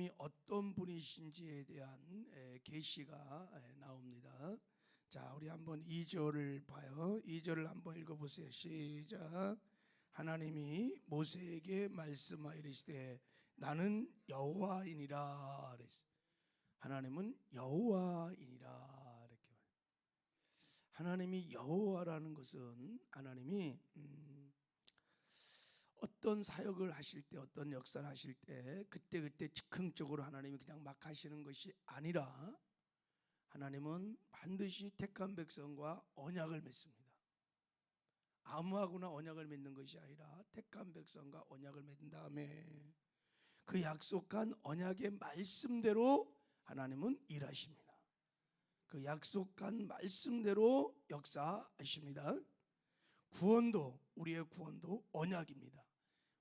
하나님이 어떤 분이신지에 대한 에, 계시가 에, 나옵니다. 자, 우리 한번 2절을 봐요. 2절을 한번 읽어 보세요. 시작. 하나님이 모세에게 말씀하이르시되 나는 여호와이니라 그랬어요. 하나님은 여호와이니라 이렇게 말해요. 하나님이 여호와라는 것은 하나님이 음, 어떤 사역을 하실 때 어떤 역사를 하실 때 그때 그때 즉흥적으로 하나님이 그냥 막 하시는 것이 아니라 하나님은 반드시 택한 백성과 언약을 맺습니다. 아무하고나 언약을 맺는 것이 아니라 택한 백성과 언약을 맺은 다음에 그 약속한 언약의 말씀대로 하나님은 일하십니다. 그 약속한 말씀대로 역사하십니다. 구원도 우리의 구원도 언약입니다.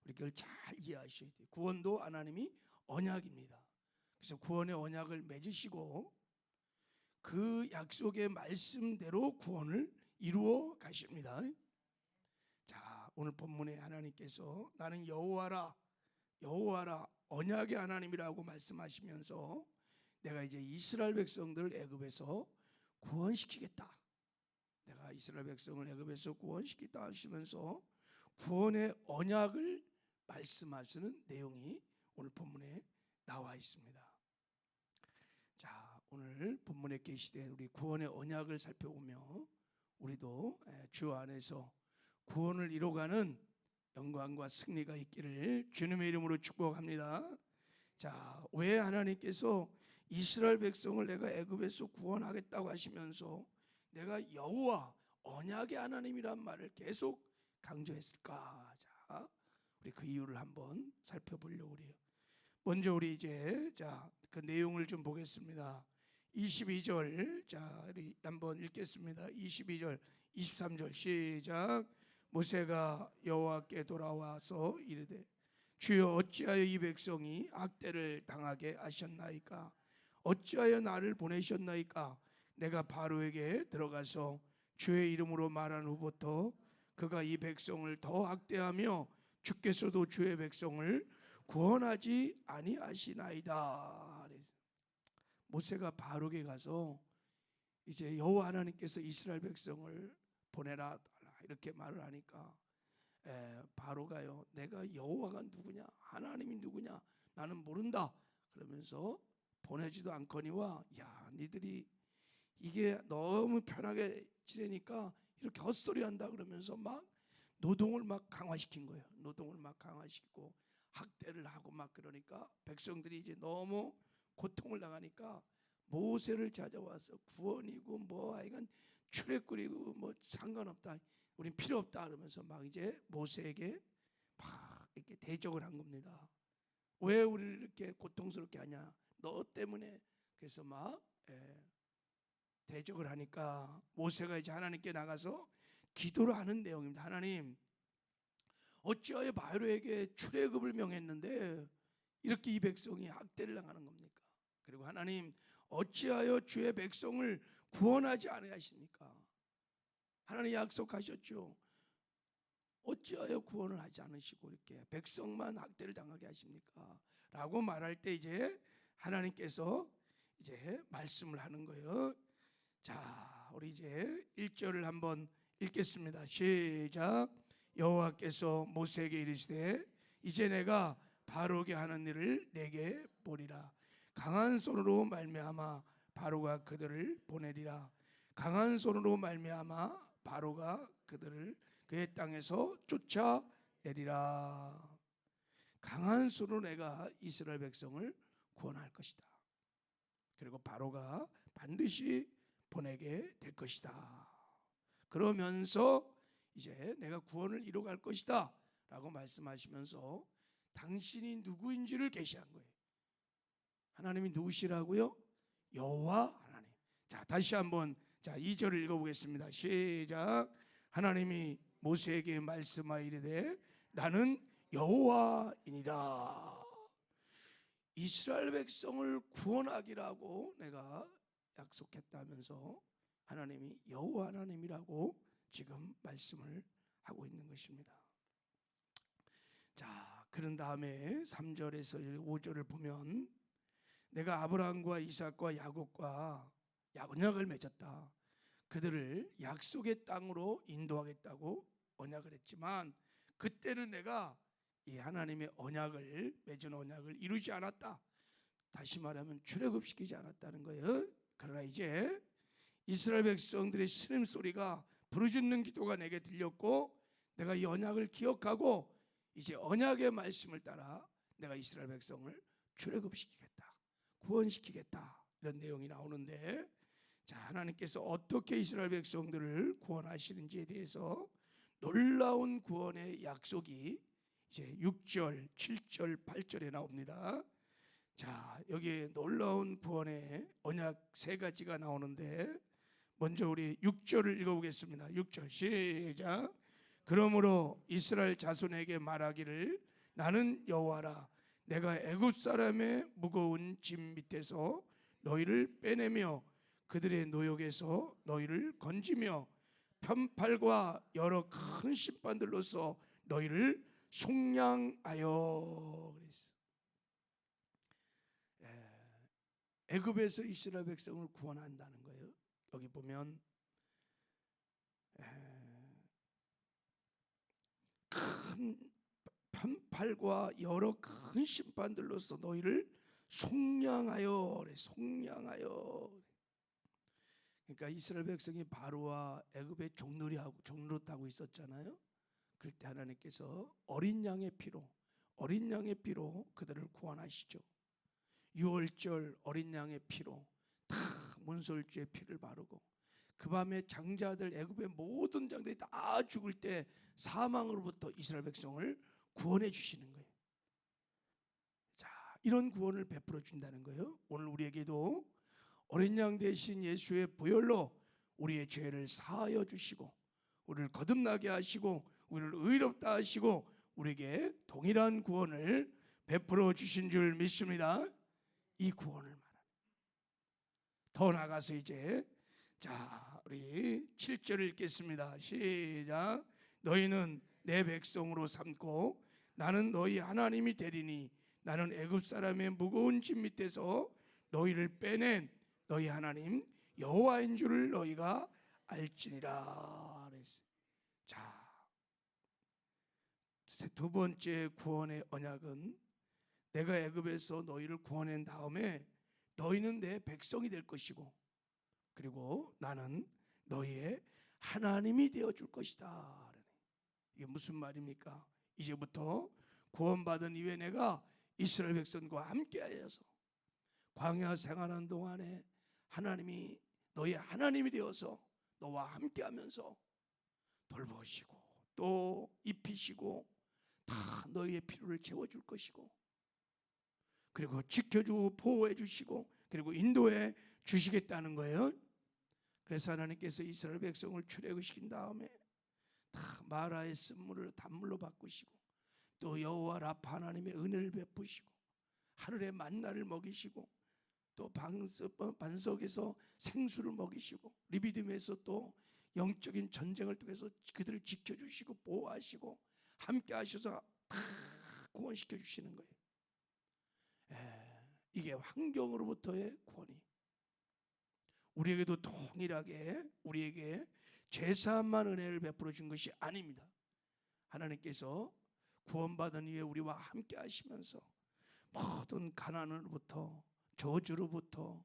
우리 그걸 잘 이해하셔야 돼요. 구원도 하나님이 언약입니다. 그래서 구원의 언약을 맺으시고 그 약속의 말씀대로 구원을 이루어 가십니다. 자, 오늘 본문에 하나님께서 나는 여호와라 여호와라 언약의 하나님이라고 말씀하시면서 내가 이제 이스라엘 백성들을 애굽에서 구원시키겠다. 내가 이스라엘 백성을 애굽에서 구원시키다 하시면서 구원의 언약을 말씀하시는 내용이 오늘 본문에 나와 있습니다. 자, 오늘 본문에 계시된 우리 구원의 언약을 살펴보며 우리도 예, 주 안에서 구원을 이루어가는 영광과 승리가 있기를 주님의 이름으로 축복합니다. 자, 왜 하나님께서 이스라엘 백성을 내가 애굽에서 구원하겠다고 하시면서 내가 여호와 언약의 하나님이란 말을 계속 강조했을까? 자, 우리 그 이유를 한번 살펴보려고 그래요. 먼저 우리 이제 자, 그 내용을 좀 보겠습니다. 22절 자, 우리 한번 읽겠습니다. 22절, 23절 시작. 모세가 여호와께 돌아와서 이르되 주여 어찌하여 이 백성이 악대를 당하게 하셨나이까 어찌하여 나를 보내셨나이까 내가 바로에게 들어가서 주의 이름으로 말한 후부터 그가 이 백성을 더 악대하며 주께서도 주의 백성을 구원하지 아니하시나이다. 모세가 바로에게 가서 이제 여호와 하나님께서 이스라엘 백성을 보내라 이렇게 말을 하니까 에, 바로가요. 내가 여호와가 누구냐? 하나님이 누구냐? 나는 모른다. 그러면서 보내지도 않거니와 야, 니들이 이게 너무 편하게 지내니까 이렇게 헛소리 한다 그러면서 막 노동을 막 강화시킨 거예요. 노동을 막 강화시키고 학대를 하고 막 그러니까 백성들이 이제 너무 고통을 당하니까 모세를 찾아와서 구원이고 뭐 하여간 출애굽이고 뭐 상관없다. 우린 필요 없다 그러면서 막 이제 모세에게 막 이렇게 대적을 한 겁니다. 왜 우리를 이렇게 고통스럽게 하냐? 너 때문에 그래서 막 예, 대적을 하니까 모세가 이제 하나님께 나가서 기도를 하는 내용입니다. 하나님 어찌하여 바로에게 출애굽을 명했는데 이렇게 이 백성이 학대를 당하는 겁니까? 그리고 하나님 어찌하여 주의 백성을 구원하지 아니하십니까? 하나님 약속하셨죠. 어찌하여 구원을 하지 않으시고 이렇게 백성만 학대를 당하게 하십니까? 라고 말할 때 이제 하나님께서 이제 말씀을 하는 거예요. 자, 우리 이제 1절을 한번 읽겠습니다. 시작. 여호와께서 모세에게 이르시되 이제 내가 바로게 하는 일을 내게 보리라. 강한 손으로 말미암아 바로가 그들을 보내리라. 강한 손으로 말미암아 바로가 그들을 그의 땅에서 쫓아내리라. 강한 손으로 내가 이스라엘 백성을 구원할 것이다. 그리고 바로가 반드시 보내게 될 것이다. 그러면서 이제 내가 구원을 이루어갈 것이다. 라고 말씀하시면서 당신이 누구인지를 계시한 거예요. 하나님이 누구시라고요? 여호와 하나님. 자, 다시 한번 자, 2절을 읽어 보겠습니다. 시작. 하나님이 모세에게 말씀하이르되 나는 여호와이니라. 이스라엘 백성을 구원하기라고 내가 약속했다면서 하나님이 여호와 하나님이라고 지금 말씀을 하고 있는 것입니다. 자, 그런 다음에 3절에서 5절을 보면 내가 아브라함과 이삭과 야곱과 언약을 맺었다. 그들을 약속의 땅으로 인도하겠다고 언약을 했지만 그때는 내가 이 하나님의 언약을 맺은 언약을 이루지 않았다. 다시 말하면 출애굽시키지 않았다는 거예요. 그러나 이제 이스라엘 백성들의 신음 소리가 부르짖는 기도가 내게 들렸고 내가 이 언약을 기억하고 이제 언약의 말씀을 따라 내가 이스라엘 백성을 출애굽시키겠다. 구원시키겠다. 이런 내용이 나오는데 자, 하나님께서 어떻게 이스라엘 백성들을 구원하시는지에 대해서 놀라운 구원의 약속이 이제 6절, 7절, 8절에 나옵니다. 자, 여기 놀라운 구원의 언약 세 가지가 나오는데 먼저 우리 6절을 읽어보겠습니다. 6절 시작. 그러므로 이스라엘 자손에게 말하기를 나는 여호와라 내가 애굽 사람의 무거운 짐 밑에서 너희를 빼내며 그들의 노역에서 너희를 건지며 편팔과 여러 큰 심판들로서 너희를 속량하여 그랬어. 예, 애굽에서 이스라엘 백성을 구원한다는. 여기 보면 예, 큰 편팔과 여러 큰 심판들로서 너희를 속량하여 속량하여 그러니까 이스라엘 백성이 바로와 애굽의 종놀이하고 종노릇하고 있었잖아요. 그럴 때 하나님께서 어린 양의 피로 어린 양의 피로 그들을 구원하시죠. 유월절 어린 양의 피로 다 문설주의 피를 바르고 그 밤에 장자들 애굽의 모든 장들이 다 죽을 때 사망으로부터 이스라엘 백성을 구원해 주시는 거예요. 자, 이런 구원을 베풀어 준다는 거예요. 오늘 우리에게도 어린 양 대신 예수의 보혈로 우리의 죄를 사하여 주시고 우리를 거듭나게 하시고 우리를 의롭다 하시고 우리에게 동일한 구원을 베풀어 주신 줄 믿습니다. 이 구원을. 더 나가서 이제 자 우리 7절을 읽겠습니다. 시작. 너희는 내 백성으로 삼고 나는 너희 하나님이 되리니 나는 애굽 사람의 무거운 짐 밑에서 너희를 빼낸 너희 하나님 여호와인 줄을 너희가 알지니라. 자, 두 번째 구원의 언약은 내가 애굽에서 너희를 구원한 다음에 너희는 내 백성이 될 것이고 그리고 나는 너희의 하나님이 되어 줄 것이다. 이게 무슨 말입니까? 이제부터 구원받은 이후에 내가 이스라엘 백성과 함께하여서 광야 생활한 동안에 하나님이 너의 하나님이 되어서 너와 함께하면서 돌보시고 또 입히시고 다 너희의 필요를 채워줄 것이고 그리고 지켜주고 보호해 주시고 그리고 인도해 주시겠다는 거예요. 그래서 하나님께서 이스라엘 백성을 출애굽시킨 다음에 다 마라의 쓴물을 단물로 바꾸시고 또 여호와 라파 하나님의 은혜를 베푸시고 하늘의 만나를 먹이시고 또 반석에서 생수를 먹이시고 리비듬에서 또 영적인 전쟁을 통해서 그들을 지켜주시고 보호하시고 함께 하셔서 다 구원시켜 주시는 거예요. 에, 이게 환경으로부터의 구원이 우리에게도 동일하게 우리에게 제사함만 은혜를 베풀어 준 것이 아닙니다. 하나님께서 구원받은 이후에 우리와 함께 하시면서 모든 가난으로부터 저주로부터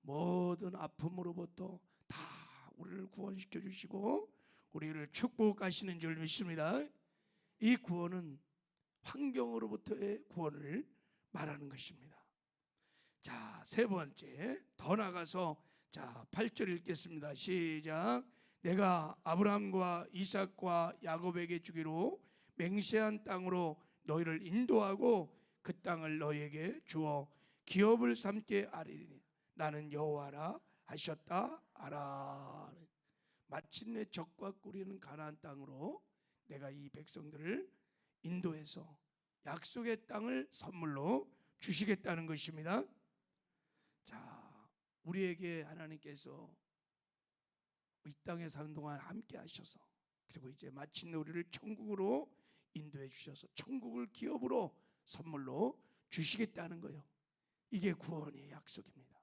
모든 아픔으로부터 다 우리를 구원시켜 주시고 우리를 축복하시는 줄 믿습니다. 이 구원은 환경으로부터의 구원을 말하는 것입니다. 자, 세 번째 더 나가서 자, 8절 읽겠습니다. 시작. 내가 아브라함과 이삭과 야곱에게 주기로 맹세한 땅으로 너희를 인도하고 그 땅을 너희에게 주어 기업을 삼게 아리니 나는 여호와라 하셨다 알아. 마침내 적과 꿀이는 가나안 땅으로 내가 이 백성들을 인도해서 약속의 땅을 선물로 주시겠다는 것입니다. 자, 우리에게 하나님께서 이 땅에 사는 동안 함께 하셔서 그리고 이제 마침내 우리를 천국으로 인도해 주셔서 천국을 기업으로 선물로 주시겠다는 거예요. 이게 구원의 약속입니다.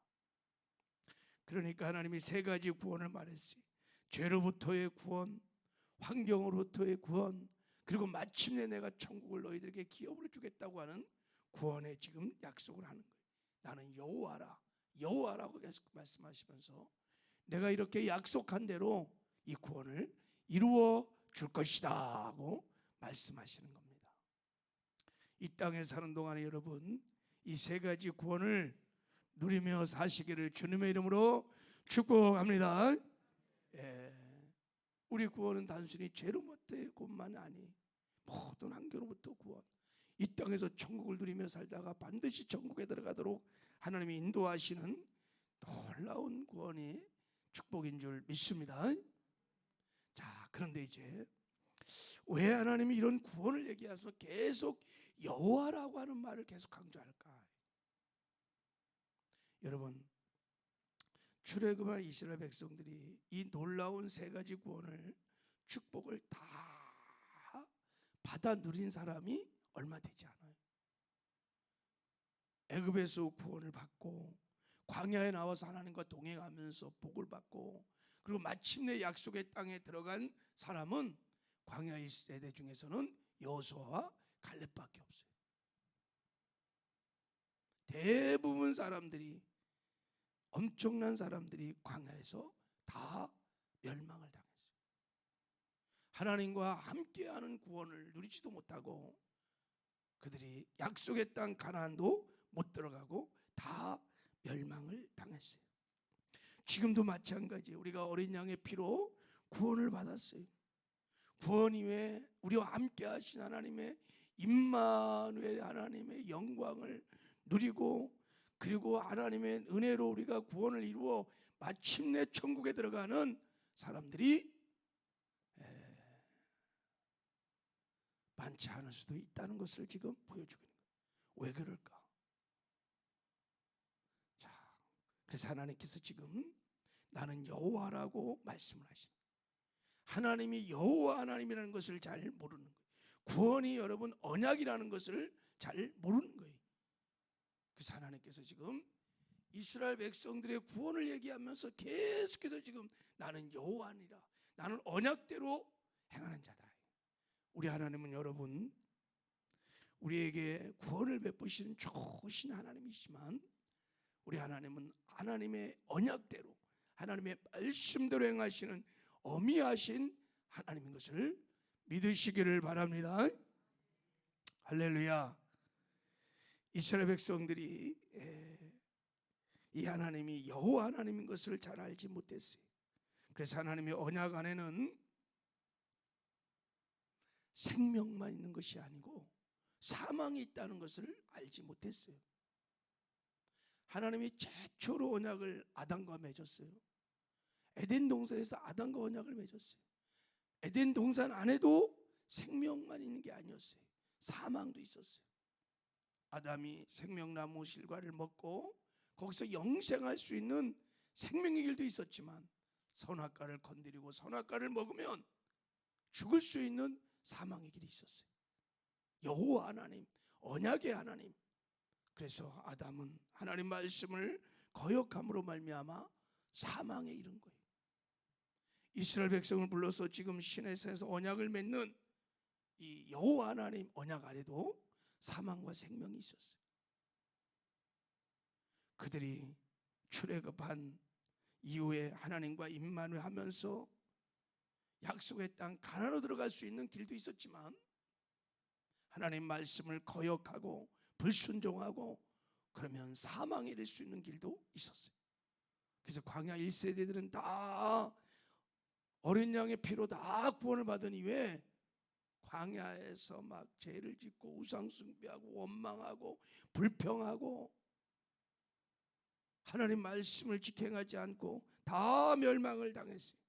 그러니까 하나님이 세 가지 구원을 말했어요. 죄로부터의 구원, 환경으로부터의 구원, 그리고 마침내 내가 천국을 너희들에게 기업으로 주겠다고 하는 구원의 지금 약속을 하는 거예요. 나는 여호와라, 여호와라고 계속 말씀하시면서 내가 이렇게 약속한 대로 이 구원을 이루어 줄 것이다 하고 말씀하시는 겁니다. 이 땅에 사는 동안에 여러분 이 세 가지 구원을 누리며 사시기를 주님의 이름으로 축복합니다. 예. 우리 구원은 단순히 죄로부터의 구원만 아니 모든 환경으로부터 구원. 이 땅에서 천국을 누리며 살다가 반드시 천국에 들어가도록 하나님이 인도하시는 놀라운 구원이 축복인 줄 믿습니다. 자, 그런데 이제 왜 하나님이 이런 구원을 얘기해서 계속 여호와라고 하는 말을 계속 강조할까? 여러분 출애굽한 이스라엘 백성들이 이 놀라운 세 가지 구원을 축복을 다 받아 누린 사람이 얼마 되지 않아요. 애굽에서 구원을 받고 광야에 나와서 하나님과 동행하면서 복을 받고 그리고 마침내 약속의 땅에 들어간 사람은 광야의 세대 중에서는 여호수아와 갈렙밖에 없어요. 대부분 사람들이 엄청난 사람들이 광야에서 다 멸망을 당했어요. 하나님과 함께하는 구원을 누리지도 못하고 그들이 약속의 땅 가나안도 못 들어가고 다 멸망을 당했어요. 지금도 마찬가지 우리가 어린 양의 피로 구원을 받았어요. 구원 이외에 우리와 함께 하신 하나님의 임마누엘 하나님의 영광을 누리고 그리고 하나님의 은혜로 우리가 구원을 이루어 마침내 천국에 들어가는 사람들이 에, 많지 않을 수도 있다는 것을 지금 보여주고 있는 거예요. 왜 그럴까? 자, 그래서 하나님께서 지금 나는 여호와라고 말씀을 하시는. 하나님이 여호와 하나님이라는 것을 잘 모르는 거예요. 구원이 여러분 언약이라는 것을 잘 모르는 거예요. 그래서 하나님께서 지금 이스라엘 백성들의 구원을 얘기하면서 계속해서 지금 나는 여호와니라 나는 언약대로 행하는 자다. 우리 하나님은 여러분 우리에게 구원을 베푸시는 좋으신 하나님이시지만 우리 하나님은 하나님의 언약대로 하나님의 말씀대로 행하시는 어미하신 하나님인 것을 믿으시기를 바랍니다. 할렐루야. 이스라엘 백성들이 예, 이 하나님이 여호와 하나님인 것을 잘 알지 못했어요. 그래서 하나님의 언약 안에는 생명만 있는 것이 아니고 사망이 있다는 것을 알지 못했어요. 하나님이 최초로 언약을 아담과 맺었어요. 에덴 동산에서 아담과 언약을 맺었어요. 에덴 동산 안에도 생명만 있는 게 아니었어요. 사망도 있었어요. 아담이 생명나무 실과를 먹고 거기서 영생할 수 있는 생명의 길도 있었지만 선악과를 건드리고 선악과를 먹으면 죽을 수 있는 사망의 길이 있었어요. 여호와 하나님, 언약의 하나님. 그래서 아담은 하나님 말씀을 거역함으로 말미암아 사망에 이른 거예요. 이스라엘 백성을 불러서 지금 시내에서 언약을 맺는 이 여호와 하나님 언약 아래도 사망과 생명이 있었어요. 그들이 출애굽한 이후에 하나님과 임만을 하면서 약속의 땅 가나안으로 들어갈 수 있는 길도 있었지만 하나님 말씀을 거역하고 불순종하고 그러면 사망에 이를 수 있는 길도 있었어요. 그래서 광야 1세대들은 다 어린 양의 피로 다 구원을 받은 이후에 광야에서 막 죄를 짓고 우상 숭배하고 원망하고 불평하고 하나님 말씀을 직행하지 않고 다 멸망을 당했어요.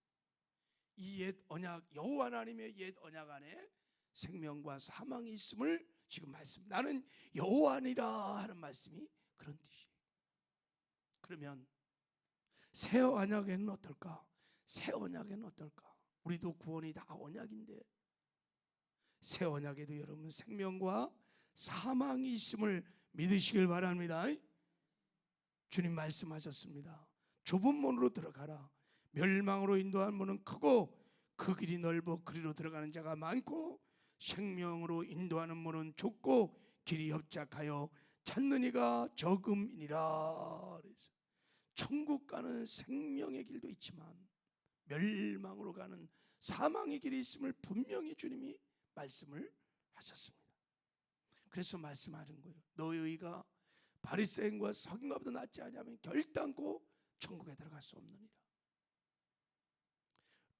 이 옛 언약 여호와 하나님의 옛 언약 안에 생명과 사망이 있음을 지금 말씀. 나는 여호와니라 하는 말씀이 그런 뜻이에요. 그러면 새 언약에는 어떨까? 새 언약에는 어떨까? 우리도 구원이 다 언약인데 새 언약에도 여러분 생명과 사망이 있음을 믿으시길 바랍니다. 주님 말씀하셨습니다. 좁은 문으로 들어가라. 멸망으로 인도한 문은 크고 그 길이 넓어 그리로 들어가는 자가 많고 생명으로 인도하는 문은 좁고 길이 협착하여 찾는 이가 적음이니라. 그래서 천국 가는 생명의 길도 있지만 멸망으로 가는 사망의 길이 있음을 분명히 주님이 말씀을 하셨습니다. 그래서 말씀하는 거예요. 너의 의가 바리새인과 서기관보다 낫지 아니하면 결단코 천국에 들어갈 수 없느니라.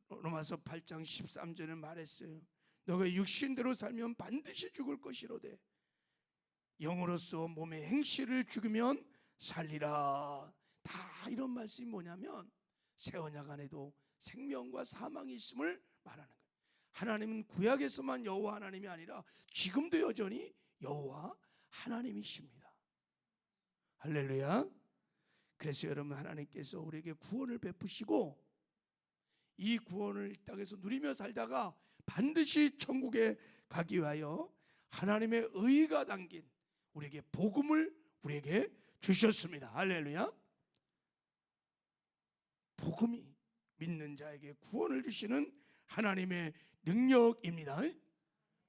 로마서 8장 13절에 말했어요. 너가 육신대로 살면 반드시 죽을 것이로되 영으로서 몸의 행실을 죽이면 살리라. 다 이런 말씀이 뭐냐면 새 언약 안에도 생명과 사망이 있음을 말하는 거예요. 하나님은 구약에서만 여호와 하나님이 아니라 지금도 여전히 여호와 하나님이십니다. 할렐루야. 그래서 여러분 하나님께서 우리에게 구원을 베푸시고 이 구원을 이 땅에서 누리며 살다가 반드시 천국에 가기 위하여 하나님의 의가 담긴 우리에게 복음을 우리에게 주셨습니다. 할렐루야. 복음이 믿는 자에게 구원을 주시는 하나님의 능력입니다.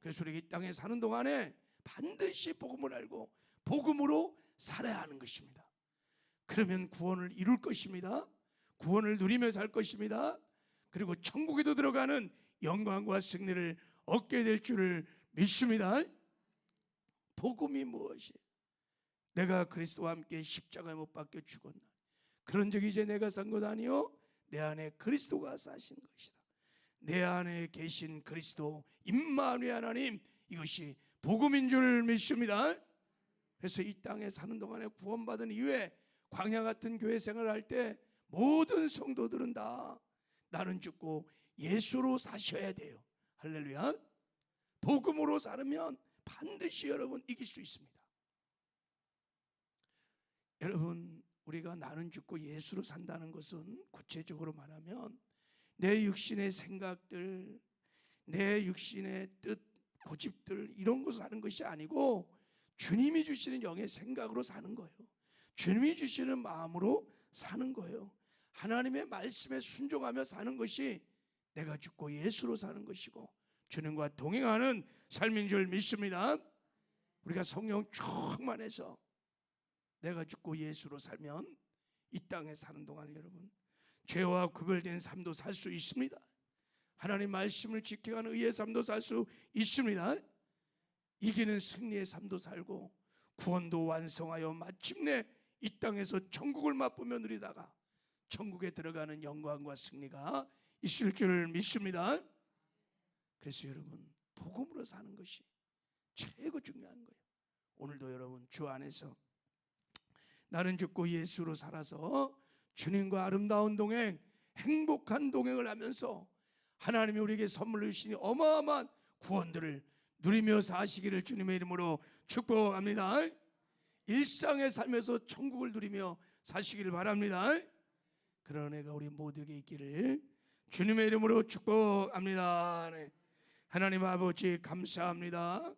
그래서 우리가 이 땅에 사는 동안에 반드시 복음을 알고 복음으로 살아야 하는 것입니다. 그러면 구원을 이룰 것입니다. 구원을 누리며 살 것입니다. 그리고 천국에도 들어가는 영광과 승리를 얻게 될 줄을 믿습니다. 복음이 무엇이? 내가 그리스도와 함께 십자가에 못 박혀 죽었나? 그런 적이 이제 내가 산 것 아니요? 내 안에 그리스도가 사신 것이다. 내 안에 계신 그리스도 임마누엘 하나님 이것이 복음인 줄 믿습니다. 그래서 이 땅에 사는 동안에 구원받은 이후에 광야 같은 교회 생활을 할 때 모든 성도들은 다 나는 죽고 예수로 사셔야 돼요. 할렐루야. 복음으로 살면 반드시 여러분 이길 수 있습니다. 여러분 우리가 나는 죽고 예수로 산다는 것은 구체적으로 말하면 내 육신의 생각들, 내 육신의 뜻, 고집들 이런 것을 하는 것이 아니고 주님이 주시는 영의 생각으로 사는 거예요. 주님이 주시는 마음으로 사는 거예요. 하나님의 말씀에 순종하며 사는 것이 내가 죽고 예수로 사는 것이고 주님과 동행하는 삶인 줄 믿습니다. 우리가 성령 충만해서 내가 죽고 예수로 살면 이 땅에 사는 동안 여러분 죄와 구별된 삶도 살 수 있습니다. 하나님 말씀을 지켜가는 의의 삶도 살 수 있습니다. 이기는 승리의 삶도 살고 구원도 완성하여 마침내 이 땅에서 천국을 맛보며 누리다가 천국에 들어가는 영광과 승리가 있을 줄 믿습니다. 그래서 여러분 복음으로 사는 것이 최고 중요한 거예요. 오늘도 여러분 주 안에서 나는 죽고 예수로 살아서 주님과 아름다운 동행, 행복한 동행을 하면서 하나님이 우리에게 선물로 주시니 어마어마한 구원들을 누리며 사시기를 주님의 이름으로 축복합니다. 일상의 삶에서 천국을 누리며 사시기를 바랍니다. 그런 애가 우리 모두에게 있기를 주님의 이름으로 축복합니다. 네. 하나님 아버지 감사합니다.